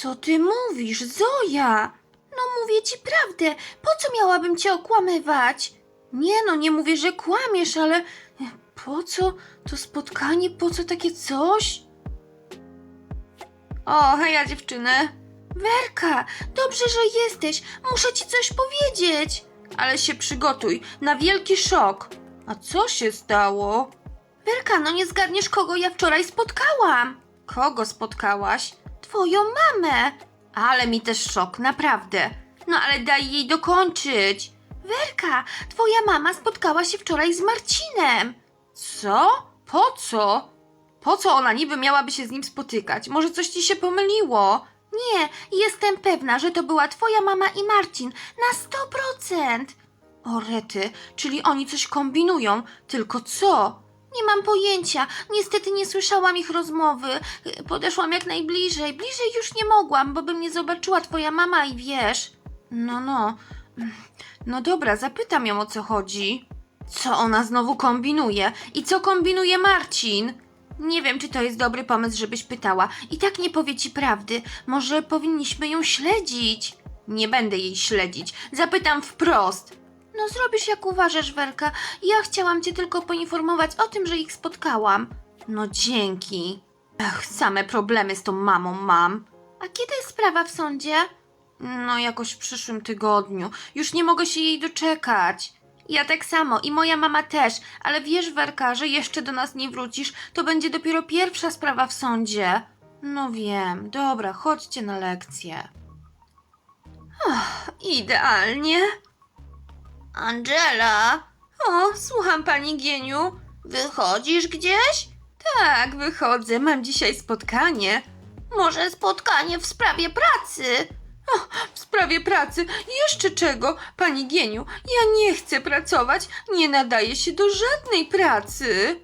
Co ty mówisz, Zoja? No mówię ci prawdę. Po co miałabym cię okłamywać? Nie no, nie mówię, że kłamiesz, ale po co to spotkanie, po co takie coś? O, heja dziewczyny. Werka, dobrze, że jesteś. Muszę ci coś powiedzieć. Ale się przygotuj na wielki szok. A co się stało? Werka, no nie zgadniesz, kogo ja wczoraj spotkałam. Kogo spotkałaś? Twoją mamę. Ale mi też szok, naprawdę. No ale daj jej dokończyć. Werka, twoja mama spotkała się wczoraj z Marcinem. Co? Po co? Po co ona niby miałaby się z nim spotykać? Może coś ci się pomyliło? Nie, jestem pewna, że to była twoja mama i Marcin. Na sto procent. O rety, czyli oni coś kombinują. Tylko co? Nie mam pojęcia. Niestety nie słyszałam ich rozmowy. Podeszłam jak najbliżej. Bliżej już nie mogłam, bo by mnie zobaczyła twoja mama i wiesz. No, no. No dobra, zapytam ją o co chodzi. Co ona znowu kombinuje? I co kombinuje Marcin? Nie wiem, czy to jest dobry pomysł, żebyś pytała. I tak nie powie ci prawdy. Może powinniśmy ją śledzić? Nie będę jej śledzić. Zapytam wprost. No zrobisz jak uważasz, Werka. Ja chciałam cię tylko poinformować o tym, że ich spotkałam. No dzięki. Ach, same problemy z tą mamą mam. A kiedy jest sprawa w sądzie? No jakoś w przyszłym tygodniu. Już nie mogę się jej doczekać. Ja tak samo i moja mama też, ale wiesz, Werka, że jeszcze do nas nie wrócisz, to będzie dopiero pierwsza sprawa w sądzie. No wiem, dobra, chodźcie na lekcję. Ach, idealnie. Angela! O, słucham pani Gieniu. Wychodzisz gdzieś? Tak, wychodzę. Mam dzisiaj spotkanie. Może spotkanie w sprawie pracy? O, w sprawie pracy. Jeszcze czego, pani Gieniu? Ja nie chcę pracować. Nie nadaję się do żadnej pracy.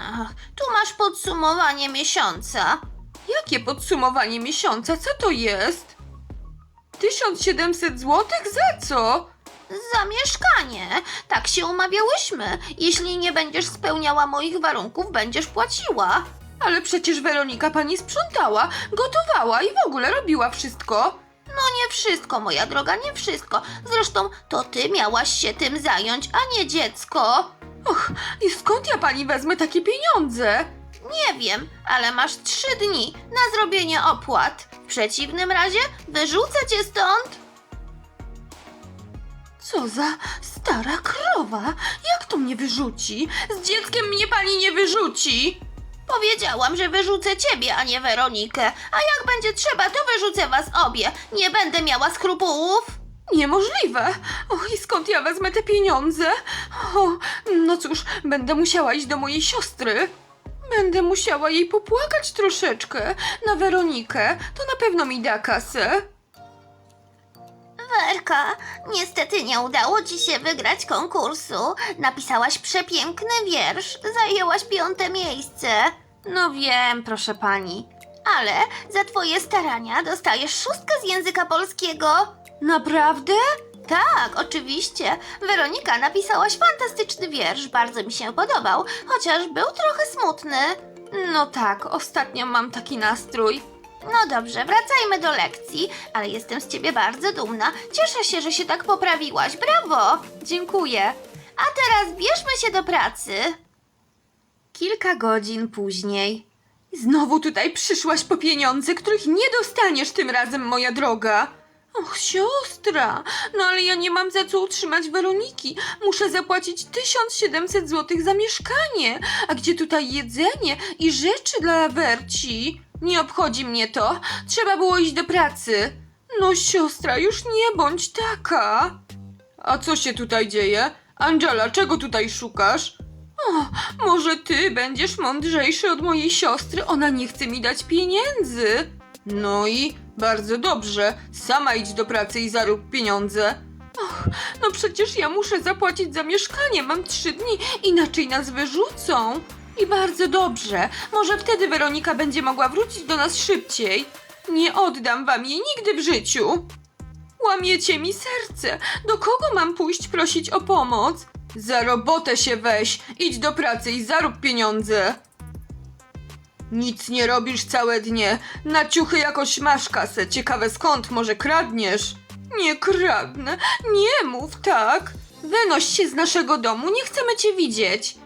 Ach, tu masz podsumowanie miesiąca. Jakie podsumowanie miesiąca? Co to jest? 1700 złotych za co? Za mieszkanie. Tak się umawiałyśmy. Jeśli nie będziesz spełniała moich warunków, będziesz płaciła. Ale przecież Weronika pani sprzątała, gotowała i w ogóle robiła wszystko. No nie wszystko, moja droga, nie wszystko. Zresztą to ty miałaś się tym zająć, a nie dziecko. Och, i skąd ja pani wezmę takie pieniądze? Nie wiem, ale masz trzy dni na zrobienie opłat. W przeciwnym razie wyrzucę cię stąd. Co za stara krowa! Jak to mnie wyrzuci? Z dzieckiem mnie pani nie wyrzuci! Powiedziałam, że wyrzucę ciebie, a nie Weronikę. A jak będzie trzeba, to wyrzucę was obie. Nie będę miała skrupułów. Niemożliwe! Och, i skąd ja wezmę te pieniądze? O, no cóż, będę musiała iść do mojej siostry. Będę musiała jej popłakać troszeczkę. Na Weronikę. To na pewno mi da kasę. Werka, niestety nie udało ci się wygrać konkursu. Napisałaś przepiękny wiersz, zajęłaś piąte miejsce. No wiem, proszę pani. Ale za twoje starania dostajesz szóstkę z języka polskiego. Naprawdę? Tak, oczywiście. Weronika, napisałaś fantastyczny wiersz, bardzo mi się podobał, chociaż był trochę smutny. No tak, ostatnio mam taki nastrój. No dobrze, wracajmy do lekcji, ale jestem z ciebie bardzo dumna. Cieszę się, że się tak poprawiłaś. Brawo! Dziękuję. A teraz bierzmy się do pracy. Kilka godzin później. Znowu tutaj przyszłaś po pieniądze, których nie dostaniesz tym razem, moja droga. Och, siostra, no ale ja nie mam za co utrzymać Weroniki. Muszę zapłacić 1700 zł za mieszkanie. A gdzie tutaj jedzenie i rzeczy dla Werci? Nie obchodzi mnie to. Trzeba było iść do pracy. No, siostra, już nie bądź taka. A co się tutaj dzieje? Angela, czego tutaj szukasz? O, może ty będziesz mądrzejszy od mojej siostry, ona nie chce mi dać pieniędzy. No i bardzo dobrze, sama idź do pracy i zarób pieniądze. Och, no przecież ja muszę zapłacić za mieszkanie, mam trzy dni, inaczej nas wyrzucą. I bardzo dobrze, może wtedy Weronika będzie mogła wrócić do nas szybciej. Nie oddam wam jej nigdy w życiu. Łamiecie mi serce. Do kogo mam pójść prosić o pomoc? Za robotę się weź. Idź do pracy i zarób pieniądze. Nic nie robisz całe dnie. Na ciuchy jakoś masz kasę. Ciekawe skąd, może kradniesz? Nie kradnę. Nie mów tak. Wynoś się z naszego domu, nie chcemy cię widzieć.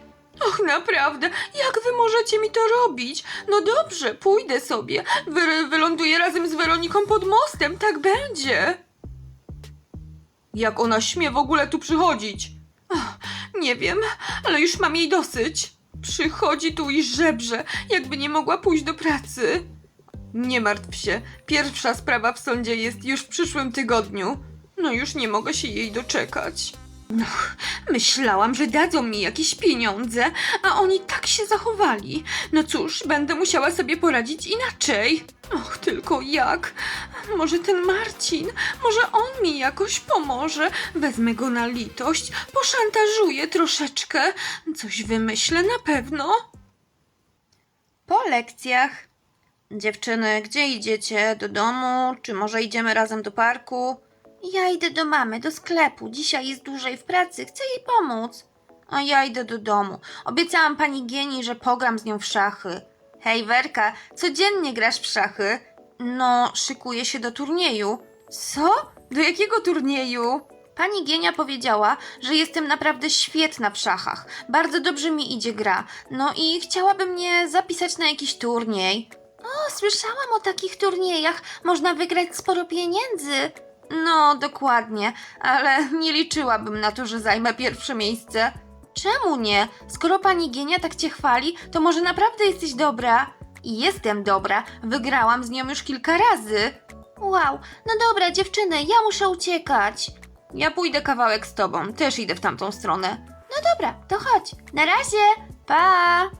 Och, naprawdę, jak wy możecie mi to robić? No dobrze, pójdę sobie. Wy, wyląduję razem z Weroniką pod mostem, tak będzie. Jak ona śmie w ogóle tu przychodzić? Nie wiem, ale już mam jej dosyć. Przychodzi tu i żebrze, jakby nie mogła pójść do pracy. Nie martw się, pierwsza sprawa w sądzie jest już w przyszłym tygodniu. No już nie mogę się jej doczekać. No, myślałam, że dadzą mi jakieś pieniądze, a oni tak się zachowali. No cóż, będę musiała sobie poradzić inaczej. Och, tylko jak? Może ten Marcin, może on mi jakoś pomoże. Wezmę go na litość, poszantażuję troszeczkę. Coś wymyślę na pewno. Po lekcjach. Dziewczyny, gdzie idziecie? Do domu? Czy może idziemy razem do parku? Ja idę do mamy, do sklepu. Dzisiaj jest dłużej w pracy, chcę jej pomóc. A ja idę do domu. Obiecałam pani Gieni, że pogram z nią w szachy. Hej, Werka, codziennie grasz w szachy? No, szykuję się do turnieju. Co? Do jakiego turnieju? Pani Gienia powiedziała, że jestem naprawdę świetna w szachach. Bardzo dobrze mi idzie gra. No i chciałaby mnie zapisać na jakiś turniej. O, słyszałam o takich turniejach. Można wygrać sporo pieniędzy. No, dokładnie, ale nie liczyłabym na to, że zajmę pierwsze miejsce. Czemu nie? Skoro pani Gienia tak cię chwali, to może naprawdę jesteś dobra? I jestem dobra, wygrałam z nią już kilka razy. Wow, no dobra, dziewczyny, ja muszę uciekać. Ja pójdę kawałek z tobą, też idę w tamtą stronę. No dobra, to chodź. Na razie, pa!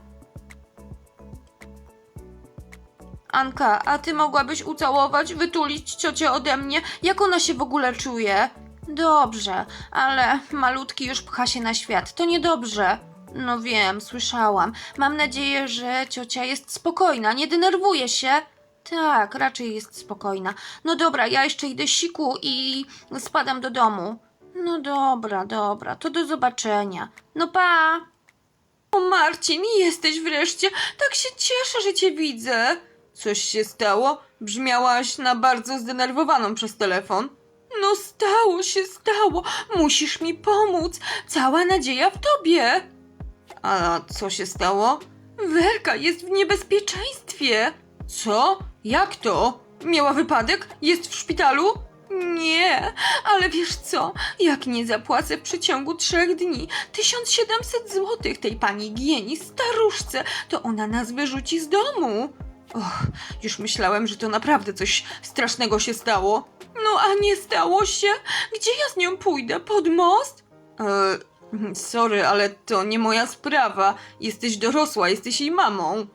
Anka, a ty mogłabyś ucałować, wytulić ciocię ode mnie? Jak ona się w ogóle czuje? Dobrze, ale malutki już pcha się na świat. To niedobrze. No wiem, słyszałam. Mam nadzieję, że ciocia jest spokojna, nie denerwuje się. Tak, raczej jest spokojna. No dobra, ja jeszcze idę siku i spadam do domu. No dobra, dobra, to do zobaczenia. No pa! O Marcin, jesteś wreszcie. Tak się cieszę, że cię widzę. Coś się stało? Brzmiałaś na bardzo zdenerwowaną przez telefon. No stało się, stało. Musisz mi pomóc. Cała nadzieja w tobie. A co się stało? Werka jest w niebezpieczeństwie. Co? Jak to? Miała wypadek? Jest w szpitalu? Nie, ale wiesz co? Jak nie zapłacę w przeciągu trzech dni 1700 złotych tej pani Gieni, staruszce, to ona nas wyrzuci z domu. Och, już myślałem, że to naprawdę coś strasznego się stało. No a nie stało się? Gdzie ja z nią pójdę? Pod most? Eee, sorry, ale to nie moja sprawa. Jesteś dorosła, jesteś jej mamą.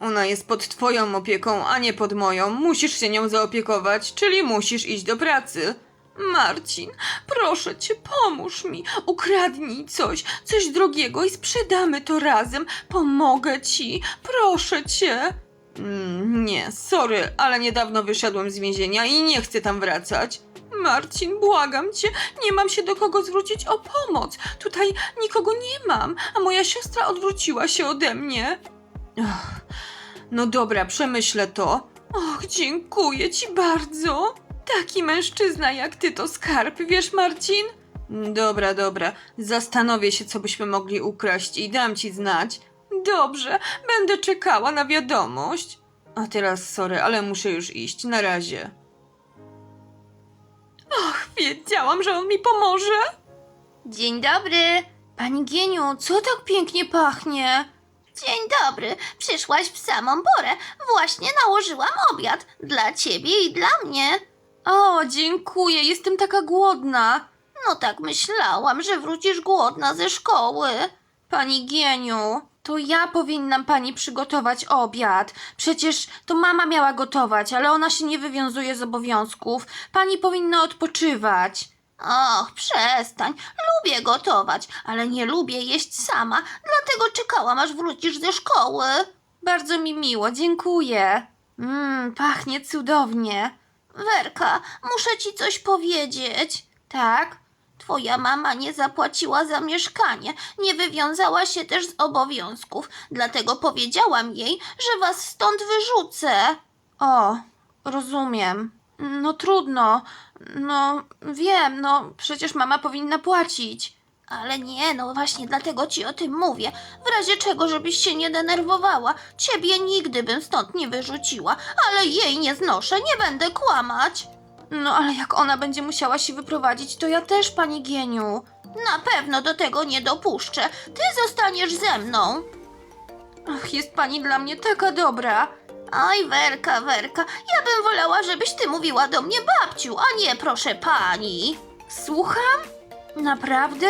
Ona jest pod twoją opieką, a nie pod moją. Musisz się nią zaopiekować, czyli musisz iść do pracy. Marcin, proszę cię, pomóż mi. Ukradnij coś, coś drogiego i sprzedamy to razem. Pomogę ci, proszę cię. Mm, nie, sorry, ale niedawno wyszedłem z więzienia i nie chcę tam wracać. Marcin, błagam cię, nie mam się do kogo zwrócić o pomoc. Tutaj nikogo nie mam, a moja siostra odwróciła się ode mnie. No dobra, przemyślę to. Och, dziękuję ci bardzo. Taki mężczyzna jak ty to skarb, wiesz, Marcin? Dobra, dobra. Zastanowię się, co byśmy mogli ukraść i dam ci znać. Dobrze, będę czekała na wiadomość. A teraz sorry, ale muszę już iść. Na razie. Och, wiedziałam, że on mi pomoże. Dzień dobry. Pani Gieniu, co tak pięknie pachnie? Dzień dobry, przyszłaś w samą porę. Właśnie nałożyłam obiad dla ciebie i dla mnie. O, dziękuję, jestem taka głodna. No tak myślałam, że wrócisz głodna ze szkoły. Pani Gieniu, to ja powinnam pani przygotować obiad. Przecież to mama miała gotować, ale ona się nie wywiązuje z obowiązków. Pani powinna odpoczywać. Och, przestań. Lubię gotować, ale nie lubię jeść sama, dlatego czekałam, aż wrócisz ze szkoły. Bardzo mi miło, dziękuję. Mmm, pachnie cudownie. Werka, muszę ci coś powiedzieć. Tak? Twoja mama nie zapłaciła za mieszkanie, nie wywiązała się też z obowiązków, dlatego powiedziałam jej, że was stąd wyrzucę. O, rozumiem. No trudno. No wiem, no przecież mama powinna płacić. Ale nie, no właśnie dlatego ci o tym mówię. W razie czego, żebyś się nie denerwowała. Ciebie nigdy bym stąd nie wyrzuciła, ale jej nie znoszę, nie będę kłamać. No ale jak ona będzie musiała się wyprowadzić, to ja też, pani Gieniu. Na pewno do tego nie dopuszczę. Ty zostaniesz ze mną. Ach, jest pani dla mnie taka dobra. Aj, Werka, Werka, ja bym wolała, żebyś ty mówiła do mnie babciu, a nie proszę pani. Słucham? Naprawdę?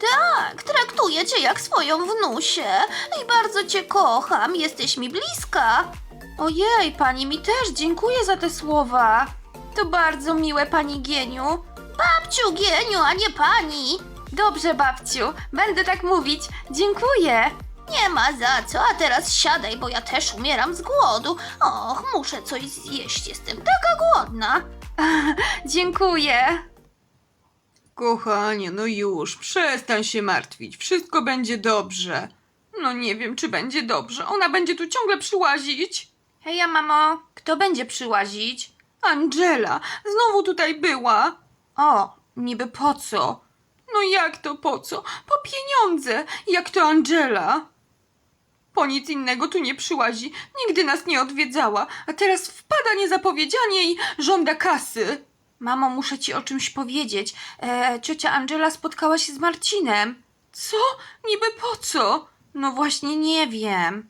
Tak, traktuję cię jak swoją wnusię i bardzo cię kocham, jesteś mi bliska. Ojej, pani mi też dziękuję za te słowa. To bardzo miłe, pani Gieniu. Babciu, Gieniu, a nie pani. Dobrze, babciu, będę tak mówić. Dziękuję. Nie ma za co, a teraz siadaj, bo ja też umieram z głodu. Och, muszę coś zjeść, jestem taka głodna. Dziękuję. Kochanie, no już, przestań się martwić. Wszystko będzie dobrze. No nie wiem, czy będzie dobrze. Ona będzie tu ciągle przyłazić. Heja, mamo, kto będzie przyłazić? Angela, znowu tutaj była. O, niby po co? No jak to po co? Po pieniądze. Jak to Angela? Po nic innego tu nie przyłazi. Nigdy nas nie odwiedzała, a teraz wpada niezapowiedzianie i żąda kasy. Mamo, muszę ci o czymś powiedzieć. E, ciocia Angela spotkała się z Marcinem. Co? Niby po co? No właśnie nie wiem.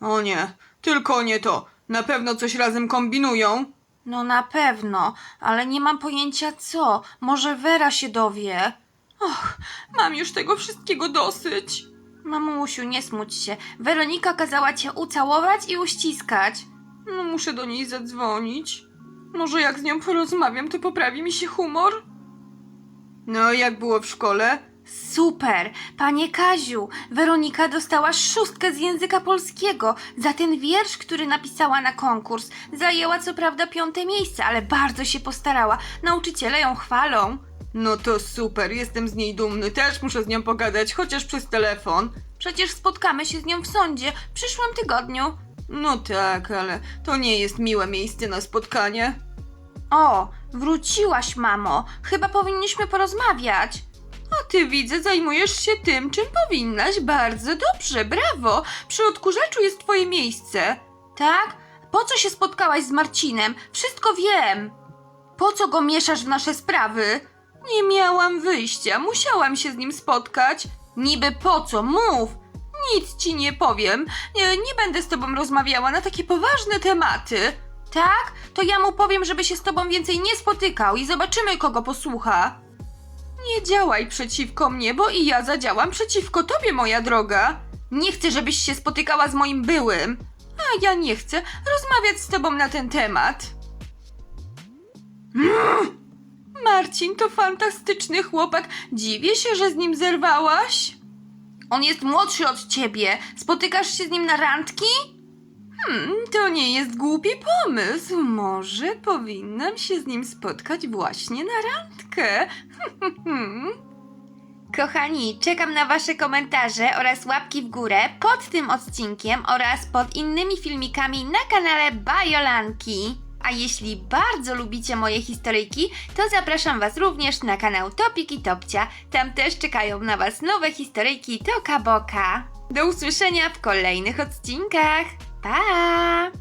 O nie, tylko nie to. Na pewno coś razem kombinują. No na pewno, ale nie mam pojęcia co. Może Wera się dowie. Och, mam już tego wszystkiego dosyć. Mamusiu, nie smuć się. Weronika kazała cię ucałować i uściskać. No muszę do niej zadzwonić. Może jak z nią porozmawiam, to poprawi mi się humor? No, jak było w szkole? Super! Panie Kaziu, Weronika dostała szóstkę z języka polskiego za ten wiersz, który napisała na konkurs. Zajęła co prawda piąte miejsce, ale bardzo się postarała. Nauczyciele ją chwalą. No to super, jestem z niej dumny. Też muszę z nią pogadać, chociaż przez telefon. Przecież spotkamy się z nią w sądzie w przyszłym tygodniu. No tak, ale to nie jest miłe miejsce na spotkanie. O, wróciłaś, mamo. Chyba powinniśmy porozmawiać. A ty widzę, zajmujesz się tym, czym powinnaś. Bardzo dobrze, brawo. Przy odkurzaczu jest twoje miejsce. Tak? Po co się spotkałaś z Marcinem? Wszystko wiem. Po co go mieszasz w nasze sprawy? Nie miałam wyjścia, musiałam się z nim spotkać. Niby po co? Mów! Nic ci nie powiem. Nie, nie będę z tobą rozmawiała na takie poważne tematy. Tak? To ja mu powiem, żeby się z tobą więcej nie spotykał i zobaczymy, kogo posłucha. Nie działaj przeciwko mnie, bo i ja zadziałam przeciwko tobie, moja droga. Nie chcę, żebyś się spotykała z moim byłym. A ja nie chcę rozmawiać z tobą na ten temat. Marcin to fantastyczny chłopak. Dziwię się, że z nim zerwałaś. On jest młodszy od ciebie. Spotykasz się z nim na randki? Hmm, to nie jest głupi pomysł. Może powinnam się z nim spotkać właśnie na randkę. Kochani, czekam na Wasze komentarze oraz łapki w górę pod tym odcinkiem oraz pod innymi filmikami na kanale Bajolanki. A jeśli bardzo lubicie moje historyjki, to zapraszam Was również na kanał Topik i Topcia. Tam też czekają na Was nowe historyjki Toka Boka. Do usłyszenia w kolejnych odcinkach. Pa!